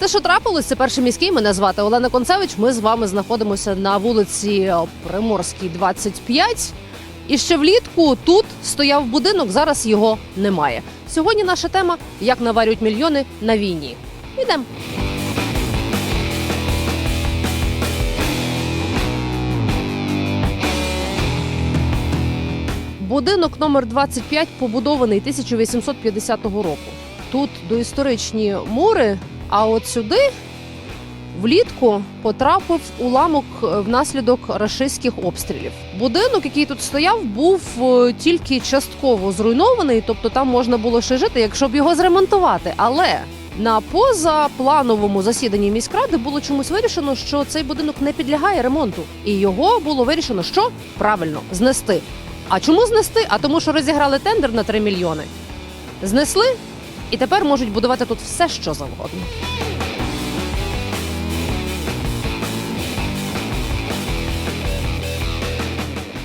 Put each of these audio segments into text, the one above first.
Те, що трапилось, це перший міський. Мене звати Олена Концевич. Ми з вами знаходимося на вулиці Приморській, 25. І ще влітку тут стояв будинок, зараз його немає. Сьогодні наша тема як наварюють мільйони на війні. Ідемо. Будинок номер 25 побудований 1850 року. Тут доісторичні мури, а от сюди влітку потрапив уламок е, внаслідок рашистських обстрілів. Будинок, який тут стояв, був е, тільки частково зруйнований, тобто там можна було ще жити, якщо б його зремонтувати. Але на позаплановому засіданні міськради було чомусь вирішено, що цей будинок не підлягає ремонту, і його було вирішено, що правильно знести. А чому знести? А тому, що розіграли тендер на 3 мільйони. Знесли і тепер можуть будувати тут все, що завгодно.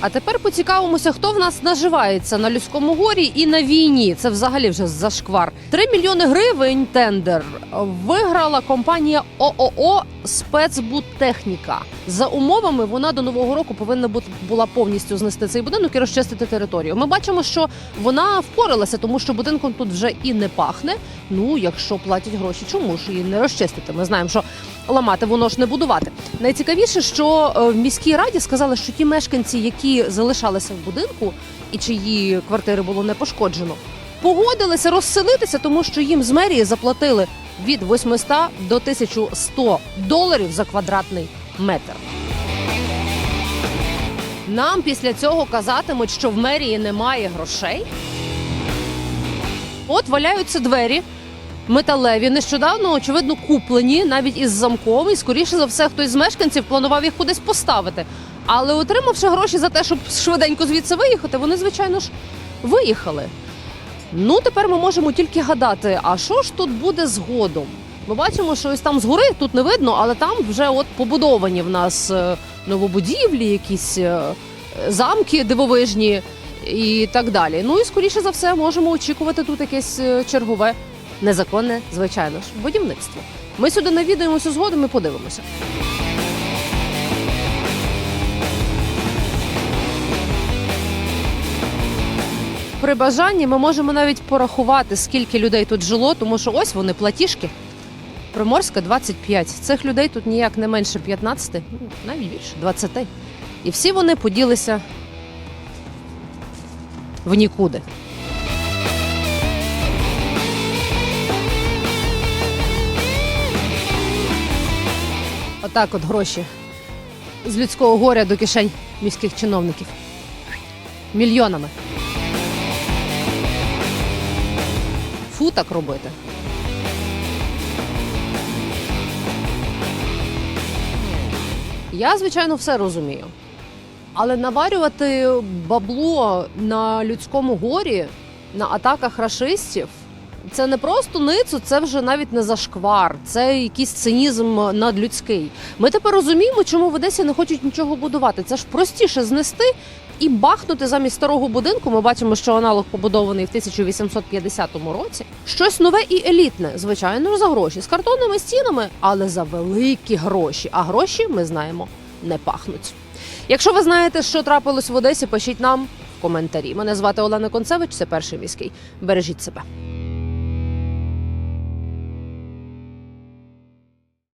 А тепер поцікавимося, хто в нас наживається на людському горі і на війні. Це взагалі вже зашквар. 3 мільйони гривень тендер виграла компанія ООО Спецбудтехніка. За умовами вона до нового року повинна бути була повністю знести цей будинок і розчистити територію. Ми бачимо, що вона впоралася, тому що будинком тут вже і не пахне. Ну, якщо платять гроші, чому ж її не розчистити? Ми знаємо, що ламати воно ж не будувати. Найцікавіше, що е, в міській раді сказали, що ті мешканці, які залишалися в будинку і чиї квартири було не пошкоджено, погодилися розселитися, тому що їм з мерії заплатили від 800 до 1100 доларів за квадратний метр. Нам після цього казатимуть, що в мерії немає грошей. От валяються двері металеві, нещодавно, очевидно, куплені навіть із замком, і скоріше за все, хтось з мешканців планував їх кудись поставити. Але отримавши гроші за те, щоб швиденько звідси виїхати, вони, звичайно ж, виїхали. Ну, тепер ми можемо тільки гадати, а що ж тут буде згодом? Ми бачимо, що ось там згори тут не видно, але там вже от побудовані в нас е, новобудівлі, якісь е, замки дивовижні і так далі. Ну і скоріше за все можемо очікувати тут якесь е, чергове незаконне, звичайно ж, будівництво. Ми сюди навідаємося згодом і подивимося. При бажанні ми можемо навіть порахувати, скільки людей тут жило, тому що ось вони платіжки. Приморська 25. Цих людей тут ніяк не менше 15, ну, навіть більше 20. І всі вони поділися в нікуди. Отак от гроші з людського горя до кишень міських чиновників. Мільйонами. Фу так робити. Я, звичайно, все розумію. Але наварювати бабло на людському горі, на атаках рашистів, це не просто ницу, це вже навіть не зашквар, це якийсь цинізм надлюдський. Ми тепер розуміємо, чому в Одесі не хочуть нічого будувати. Це ж простіше знести і бахнути замість старого будинку. Ми бачимо, що аналог побудований в 1850 році. Щось нове і елітне, звичайно за гроші з картонними стінами, але за великі гроші. А гроші ми знаємо не пахнуть. Якщо ви знаєте, що трапилось в Одесі, пишіть нам в коментарі. Мене звати Олена Концевич, це перший міський. Бережіть себе.